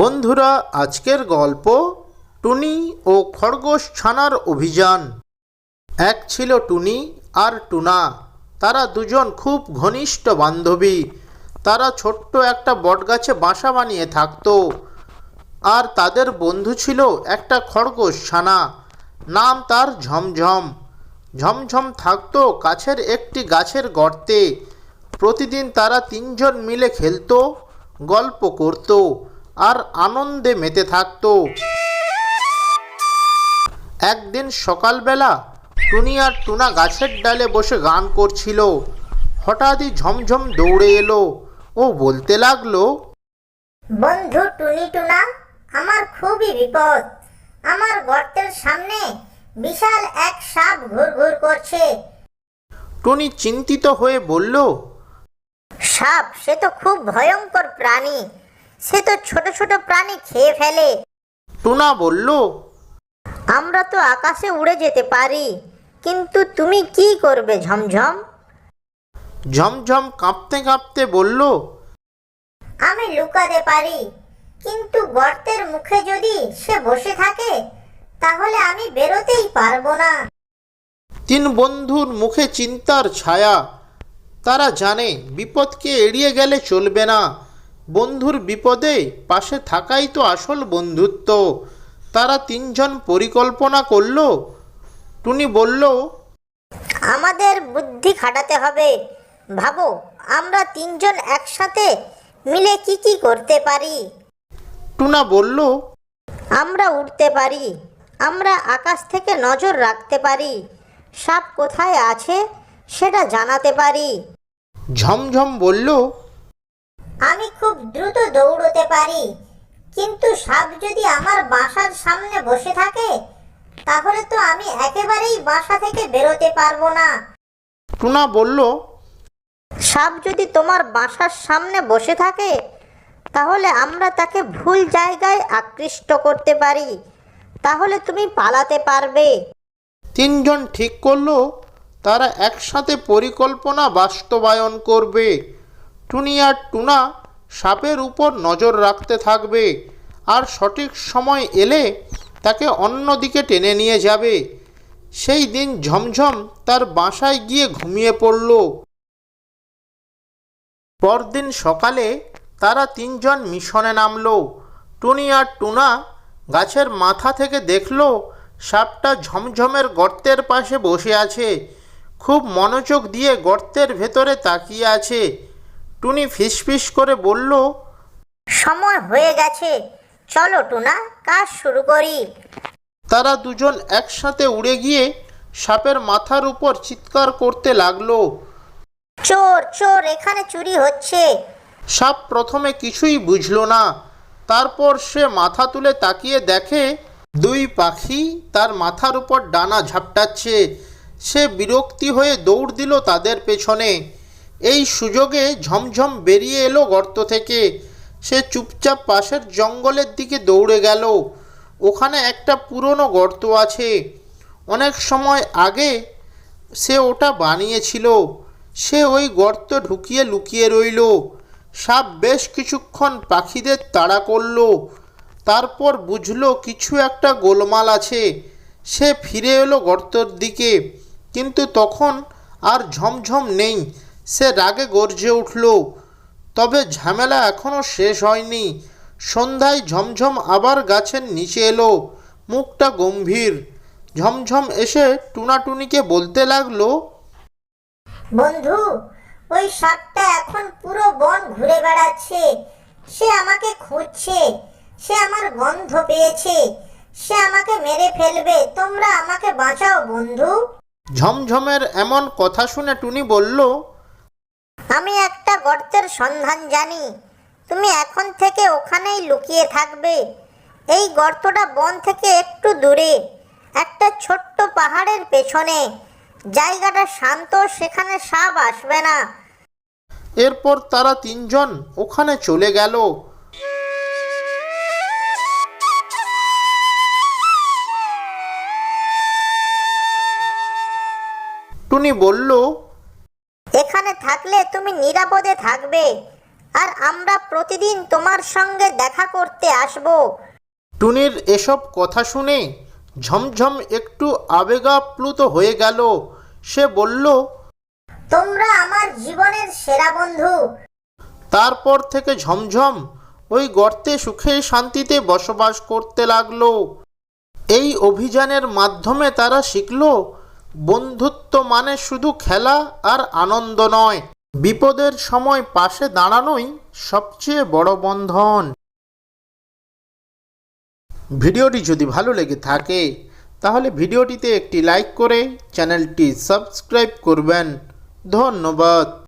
বন্ধুরা, আজকের গল্প টুনি ও খরগোশ ছানার অভিযান। এক ছিল টুনি আর টুনা। তারা দুজন খুব ঘনিষ্ঠ বান্ধবী। তারা ছোট্ট একটা বটগাছে বাসা বানিয়ে থাকতো। আর তাদের বন্ধু ছিল একটা খরগোশ ছানা। নাম তার ঝমঝম। ঝমঝম থাকতো কাছের একটি গাছের গর্তে। প্রতিদিন তারা তিনজন মিলে খেলতো, গল্প করত। আর আনন্দে মেতে থাকতো। একদিন সকালবেলা টুনি আর টুনা গাছের ডালে বসে গান করছিল। হঠাৎই ঝমঝম দৌড়ে এলো। ও বলতে লাগল বন্ধু টুনি টুনা আমার খুবই বিপদ। আমার গর্তের সামনে বিশাল এক সাপ ঘুরঘুর করছে। টুনি চিন্তিত হয়ে বলল সাপ সে তো খুব ভয়ঙ্কর প্রাণী। সে তো ছোট ছোট প্রাণী খেয়ে ফেলে। টুনা বলল আমরা তো আকাশে উড়ে যেতে পারি কিন্তু তুমি কি করবে ঝমঝম? ঝমঝম কাঁপতে কাঁপতে বলল আমি লুকাতে পারি কিন্তু গর্তের মুখে যদি সে বসে থাকে তাহলে আমি বেরোতেই পারব না। তিন বন্ধুর মুখে চিন্তার ছায়া। তারা জানে বিপদকে এড়িয়ে গেলে চলবে না। বন্ধুর বিপদে পাশে থাকাই তো আসল বন্ধুত্ব। তারা তিনজন পরিকল্পনা করল। টুনি বলল আমাদের বুদ্ধি খাটাতে হবে। ভাবো আমরা তিনজন একসাথে মিলে কি কি করতে পারি? টুনা বলল আমরা উঠতে পারি। আমরা আকাশ থেকে নজর রাখতে পারি। সাপ কোথায় আছে সেটা জানাতে পারি। ঝমঝম বলল খুব দ্রুত দৌড়তে পারি। কিন্তু সাপ যদি আমার বাসার সামনে বসে থাকে তাহলে তো আমি একেবারেই বাসা থেকে বেরোতে পারব না। টুনা বলল সাপ যদি তোমার বাসার সামনে বসে থাকে তাহলে আমরা তাকে ভুল জায়গায় আকৃষ্ট করতে পারি। তাহলে তুমি পালাতে পারবে। তিনজন ঠিক করল তারা একসাথে পরিকল্পনা বাস্তবায়ন করবে। টুনি আর টুনা সাপের উপর নজর রাখতে থাকবে। আর সঠিক সময় এলে তাকে অন্যদিকে টেনে নিয়ে যাবে। সেই দিন ঝমঝম তার বাসায় গিয়ে ঘুমিয়ে পড়ল। পরদিন সকালে তারা তিনজন মিশনে নামল। টুনি আর টুনা গাছের মাথা থেকে দেখল সাপটা ঝমঝমের গর্তের পাশে বসে আছে। খুব মনোযোগ দিয়ে গর্তের ভেতরে তাকিয়ে আছে। টুনি ফিসফিস করে বলল সময় হয়ে গেছে। চলো টুনা কাজ শুরু করি। তারা দুজন একসাথে উড়ে গিয়ে সাপের মাথার উপর চিৎকার করতে লাগল। চোর চোর এখানে চুরি হচ্ছে। সাপ প্রথমে কিছুই বুঝল না। তারপর সে মাথা তুলে তাকিয়ে দেখে দুই পাখি তার মাথার উপর ডানা ঝাপটাচ্ছে। সে বিরক্তি হয়ে দৌড় দিল তাদের পেছনে। এই সুযোগে ঝমঝম বেরিয়ে এলো গর্ত থেকে। সে চুপচাপ পাশের জঙ্গলের দিকে দৌড়ে গেল। ওখানে একটা পুরনো গর্ত আছে। অনেক সময় আগে সে ওটা বানিয়েছিল। সে ওই গর্ত ঢুকিয়ে লুকিয়ে রইল। সাপ বেশ কিছুক্ষণ পাখিদের তাড়া করল। তারপর বুঝলো কিছু একটা গোলমাল আছে। সে ফিরে এলো গর্তর দিকে। কিন্তু তখন আর ঝমঝম নেই। সে রাগে গর্জে উঠল তবে ঝামেলা এখনও শেষ হয়নি। সন্ধ্যায় ঝমঝম আবার গাছের নিচে এলো মুখটা গম্ভীর। ঝমঝম এসে টুনাটুনিকে বলতে লাগল বন্ধু ওই সাপটা এখন পুরো বন ঘুরে বেড়াচ্ছে। সে আমাকে খুঁজছে সে আমার গন্ধ পেয়েছে সে আমাকে মেরে ফেলবে। তোমরা আমাকে বাঁচাও বন্ধু। ঝমঝমের এমন কথা শুনে টুনি বলল আমি একটা গর্তের সন্ধান জানি। তুমি এখন থেকে ওখানেই লুকিয়ে থাকবে। এই গর্তটা বন থেকে একটু দূরে, একটা ছোট্ট পাহাড়ের পেছনে। জায়গাটা শান্ত, সেখানে সাপ আসবে না। এরপর তারা তিনজন ওখানে চলে গেল। টুনি বলল এখানে থাকলে তুমি নিরাপদে থাকবে। আর আমরা প্রতিদিন তোমার সঙ্গে দেখা করতে আসব। টুনির এসব কথা শুনে ঝমঝম একটু আবেগাপ্লুত হয়ে গেল। সে বলল তোমরা আমার জীবনের সেরা বন্ধু। তারপর থেকে ঝমঝম ওই গর্তে সুখে শান্তিতে বসবাস করতে লাগল। এই অভিযানের মাধ্যমে তারা শিখল বন্ধুত্ব মানে শুধু খেলা আর আনন্দ নয়। বিপদের সময় পাশে দাঁড়ানোই সবচেয়ে বড় বন্ধন। ভিডিওটি যদি ভালো লেগে থাকে, তাহলে ভিডিওটিতে একটি লাইক করে চ্যানেলটি সাবস্ক্রাইব করবেন। ধন্যবাদ।